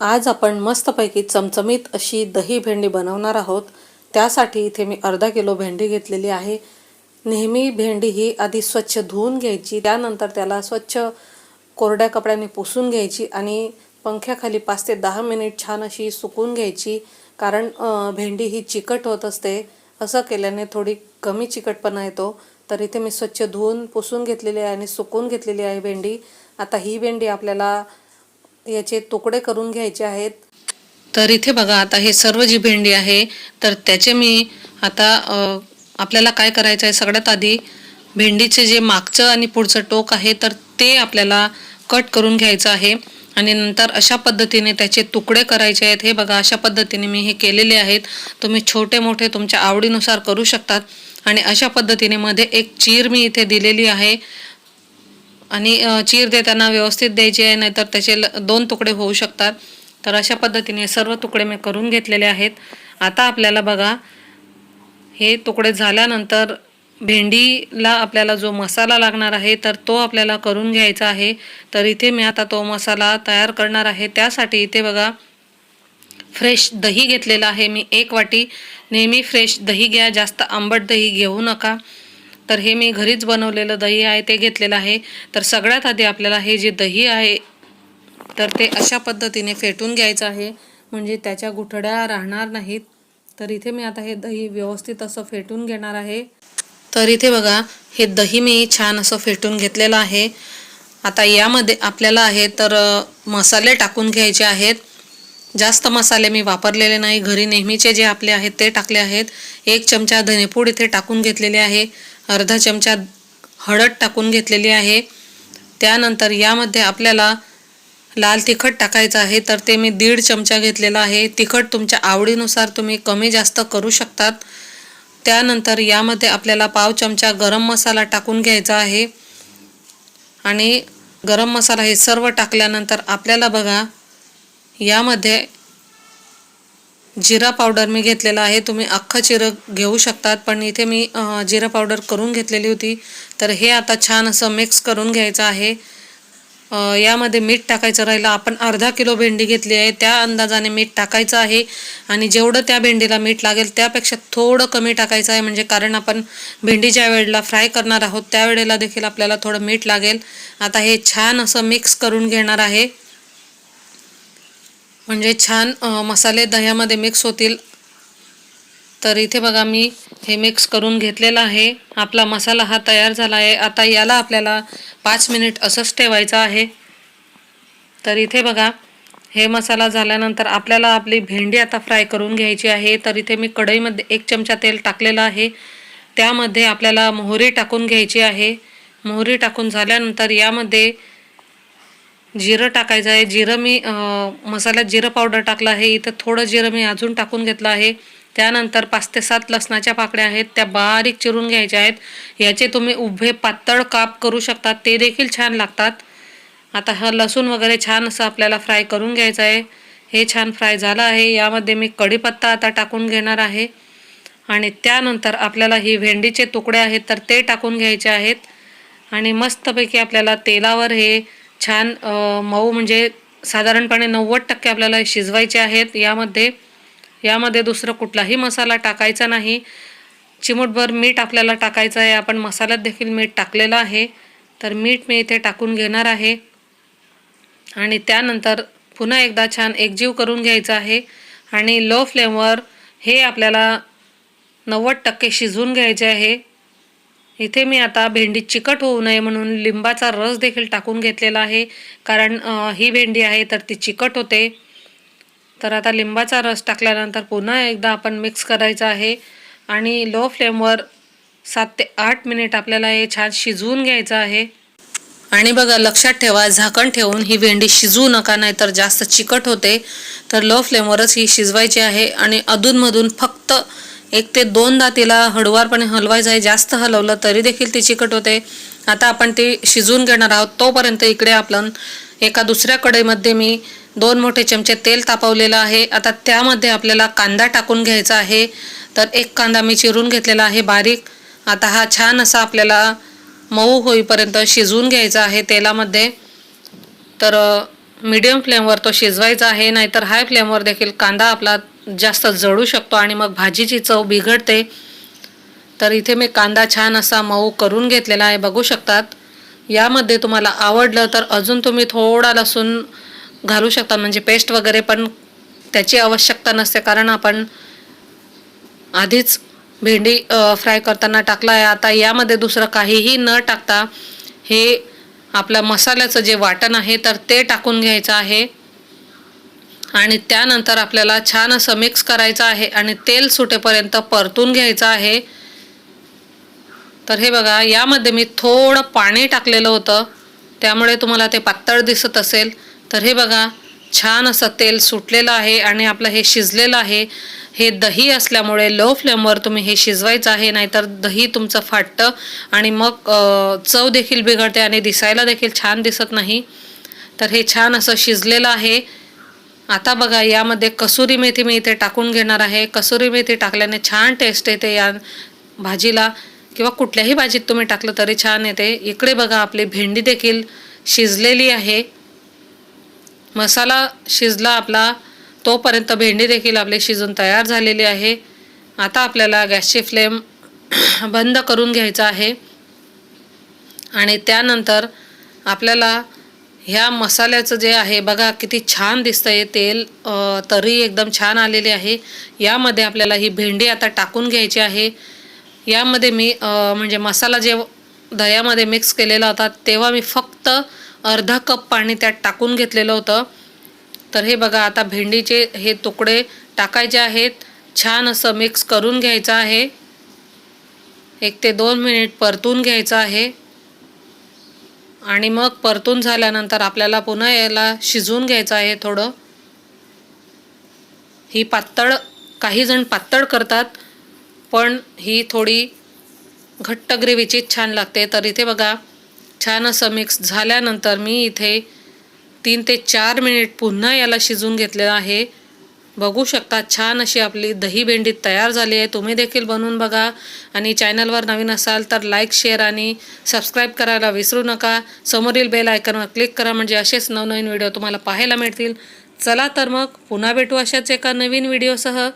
आज आपण मस्तपैकी चमचमीत अशी दही भेंडी बनवणार आहोत. त्यासाठी इथे मी अर्धा किलो भेंडी घेतलेली आहे. नेहमी भेंडी ही आधी स्वच्छ धुवून घ्यायची त्यानंतर त्याला स्वच्छ कोरड्या कपड्याने पुसून घ्यायची आणि पंख्याखाली पाच ते दहा मिनिट छान अशी सुकून घ्यायची. कारण भेंडी ही चिकट होत असते. असं केल्याने थोडी कमी चिकटपणा येतो. तर इथे मी स्वच्छ धुवून पुसून घेतलेली आहे आणि सुकून घेतलेली आहे भेंडी. आता ही भेंडी आपल्याला याचे तुकडे करून घ्यायचे आहेत. तर इथे बघा आता हे सर्व जी भेंडी आहे तर त्याचे मी आता आपल्याला काय करायचं आहे सगळ्यात आधी भेंडीचे जे मागचं आणि पुढचं टोक आहे तर ते आपल्याला कट करून घ्यायचं आहे. आणि नंतर अशा पद्धतीने त्याचे तुकडे करायचे आहेत. हे बघा अशा पद्धतीने मी हे केलेले आहेत. तुम्ही छोटे मोठे तुमच्या आवडीनुसार करू शकतात. आणि अशा पद्धतीने मध्ये एक चीर मी इथे दिलेली आहे. आणि चीर देताना व्यवस्थित द्यायची आहे नाहीतर त्याचे ल- दोन तुकडे होऊ शकतात. तर अशा पद्धतीने सर्व तुकडे मी करून घेतलेले आहेत. आता आपल्याला बघा हे तुकडे झाल्यानंतर भेंडीला आपल्याला जो मसाला लागणार आहे तर तो आपल्याला करून घ्यायचा आहे. तर इथे मी आता तो मसाला तयार करणार आहे. त्यासाठी इथे बघा फ्रेश दही घेतलेलं आहे मी एक वाटी. नेहमी फ्रेश दही घ्या जास्त आंबट दही घेऊ नका. तर हे मी घरीच बनवलेलं दही आहे ते घेतलेलं आहे. तर सगळ्यात आधी आपल्याला हे जे दही आहे तर ते अशा पद्धतीने फेटून घ्यायचं आहे. म्हणजे त्याच्या गुठड्या राहणार नाहीत. तर इथे मी आता हे दही व्यवस्थित असं फेटून घेणार आहे. तर इथे बघा हे दही मी छान असं फेटून घेतलेलं आहे. आता यामध्ये आपल्याला आहे तर मसाले टाकून घ्यायचे आहेत. जास्त मसाले मी वापरलेले नाही. घरी नेहमीचे जे आपले आहेत ते टाकले आहेत. एक चमचा धनेपूड इथे टाकून घेतलेले आहे. अर्धा चमचा हळद टाकून घेतलेली आहे. त्यानंतर यामध्ये आपल्याला लाल तिखट टाकायचं आहे. तर ते मी दीड चमचा घेतलेला आहे. तिखट तुमच्या आवडीनुसार तुम्ही कमी जास्त करू शकतात. त्यानंतर यामध्ये आपल्याला पाव चमचा गरम मसाला टाकून घ्यायचा आहे. आणि गरम मसाला हे सर्व टाकल्यानंतर आपल्याला बघा यामध्ये जिरा पावडर मी घेतलेला आहे. तुम्ही अख्खं जिरं घेऊ शकतात पण इथे मी जिरा पावडर करून घेतलेली होती. तर हे आता छान असं मिक्स करून घ्यायचं आहे. यामध्ये मीठ टाकायचं राहिलं. आपण अर्धा किलो भेंडी घेतली आहे. त्या अंदाजाने मीठ टाकायचं आहे. आणि जेवढं त्या भेंडीला मीठ लागेल त्यापेक्षा थोडं कमी टाकायचं आहे. म्हणजे कारण आपण भेंडी ज्या वेळेला फ्राय करणार आहोत त्यावेळेला देखील आपल्याला थोडं मीठ लागेल. आता हे छान असं मिक्स करून घेणार आहे. म्हणजे छान मसाले दह्यामध्ये मिक्स होतील. तर इथे बघा मी हे मिक्स करून घेतलेलं आहे. आपला मसाला हा तयार झाला आहे. आता याला आपल्याला पाच मिनिट असंच ठेवायचं आहे. तर इथे बघा हे मसाला झाल्यानंतर आपल्याला आपली भेंडी आता फ्राय करून घ्यायची आहे. तर इथे मी कढईमध्ये एक चमचा तेल टाकलेलं आहे. त्यामध्ये आपल्याला मोहरी टाकून घ्यायची आहे. मोहरी टाकून झाल्यानंतर यामध्ये जिरं टाकायचं आहे. जिरं मी मसाल्यात जिरं पावडर टाकलं आहे. इथं थोडं जिरं मी अजून टाकून घेतलं आहे. त्यानंतर पाच ते सात लसणाच्या पाकळ्या आहेत. त्या बारीक चिरून घ्यायच्या आहेत. याचे तुम्ही उभे पातळ काप करू शकतात ते देखील छान लागतात. आता हा लसूण वगैरे छान असं आपल्याला फ्राय करून घ्यायचं आहे. हे छान फ्राय झालं आहे. यामध्ये मी कढीपत्ता आता टाकून घेणार आहे. आणि त्यानंतर आपल्याला ही भेंडीचे तुकडे आहेत तर ते टाकून घ्यायचे आहेत. आणि मस्तपैकी आपल्याला तेलावर हे छान मऊ म्हणजे साधारणपणे नव्वद टक्के आपल्याला हे शिजवायचे आहेत. यामध्ये यामध्ये दुसरं कुठलाही मसाला टाकायचा नाही. चिमूटभर मीठ आपल्याला टाकायचं आहे. आपण मसाल्यात देखील मीठ टाकलेलं आहे. तर मीठ मी इथे टाकून घेणार आहे. आणि त्यानंतर पुन्हा एकदा छान एकजीव करून घ्यायचं आहे. आणि लो फ्लेमवर हे आपल्याला नव्वद टक्के शिजवून घ्यायचे आहे. इथे मी आता भेंडी चिकट होऊ नये म्हणून लिंबाचा रस देखील टाकून घेतलेला आहे. कारण ही भेंडी आहे तर ती चिकट होते. तर आता लिंबाचा रस टाकल्यानंतर पुन्हा एकदा आपण मिक्स करायचं आहे. आणि लो फ्लेमवर सात ते आठ मिनिट आपल्याला हे छान शिजवून घ्यायचं आहे. आणि बघा लक्षात ठेवा झाकण ठेवून ही भेंडी शिजवू नका नाही तर जास्त चिकट होते. तर लो फ्लेमवरच ही शिजवायची आहे. आणि अधूनमधून फक्त एक ते दोनदा तिला हळुवारपणे हलवायचं आहे जास्त हलवलं तरी देखील ती चिकट होते. आता आपण ती शिजवून घेणार आहोत. तोपर्यंत इकडे आपण एका दुसऱ्या कढईमध्ये मी दोन मोठे चमचे तेल तापवलेलं आहे. आता त्यामध्ये आपल्याला कांदा टाकून घ्यायचा आहे. तर एक कांदा मी चिरून घेतलेला आहे बारीक. आता हा छान असा आपल्याला मऊ होईपर्यंत शिजवून घ्यायचा आहे तेलामध्ये. तर मीडियम फ्लेमवर तो शिजवायचा आहे. नाहीतर हाय फ्लेमवर देखील कांदा आपला जास्त जळू शकतो आणि मग भाजीची चव बिघडते. तर इथे मी कांदा छान असा मऊ करून घेतलेला आहे. बघू शकतात. यामध्ये तुम्हाला आवडलं तर अजून तुम्ही थोडा लसूण घालू शकता. म्हणजे पेस्ट वगैरे पण त्याची आवश्यकता नसते. कारण आपण आधीच भेंडी फ्राय करताना टाकला आहे. आता यामध्ये दुसरं काहीही न टाकता हे आपलं मसाल्याचं जे वाटण आहे तर ते टाकून घ्यायचं आहे. आणि त्यानंतर आपल्याला छान असं मिक्स करायचं आहे आणि तेल सुटेपर्यंत परतून घ्यायचं आहे. तर हे बघा यामध्ये मी थोडं पाणी टाकलेलं होतं. त्यामुळे तुम्हाला ते पातळ दिसत असेल. तर हे बघा छान असं तेल सुटलेलं आहे आणि आपलं हे शिजलेलं आहे. हे दही असल्यामुळे लो फ्लेमवर तुम्ही हे शिजवायचं आहे नाहीतर दही तुमचं फाटतं आणि मग चव देखील बिघडते आणि दिसायला देखील छान दिसत नाही. तर हे छान असं शिजलेलं आहे. आता बघा यामध्ये कसुरी मेथी मी इथे टाकून घेणार आहे. कसुरी मेथी टाकल्याने छान टेस्ट येते या भाजीला. किंवा कुठल्याही भाजीत तुम्ही टाकलं तरी छान येते. इकडे बघा आपली भेंडी देखील शिजलेली आहे. मसाला शिजला आपला तोपर्यंत भेंडी देखील आपली शिजून तयार झालेली आहे. आता आपल्याला गॅसची फ्लेम बंद करून घ्यायचा आहे. आणि त्यानंतर आपल्याला ह्या मसाल्याचं जे आहे बघा किती छान दिसतंय तेल. तरी एकदम छान आलेले आहे. यामध्ये आपल्याला ही भेंडी आता टाकून घ्यायची आहे. यामध्ये मी म्हणजे मसाला जे दह्यामध्ये मिक्स केलेला होता तेव्हा मी फक्त अर्धा कप पाणी त्यात टाकून घेतलेलं होतं. तर हे बघा आता भेंडीचे हे तुकडे टाकायचे आहेत. छान असं मिक्स करून घ्यायचं आहे. एक ते दोन मिनिट परतून घ्यायचं आहे. आणि मग परतून झाल्यानंतर आपल्याला पुन्हा याला शिजवून घ्यायचं आहे थोडं. ही पातळ काही जण पातळ करतात पण ही थोडी घट्ट ग्रेव्हीचीच छान लागते. तर इथे बघा छान असं मिक्स झाल्यानंतर मी इथे तीन ते चार मिनिट पुन्हा याला शिजवून घेतलेलं आहे. बघू शकता छान अशी आपली दही भेंडी तयार झाली आहे. तुम्ही देखील बनवून बघा. आणि चॅनलवर नवीन असाल तर लाईक शेअर आणि सबस्क्राईब करायला विसरू नका. समोरील बेल आयकनवर क्लिक करा म्हणजे असेच नवनवीन व्हिडिओ तुम्हाला पाहायला मिळतील. चला तर मग पुन्हा भेटू अशाच एका नवीन व्हिडिओसह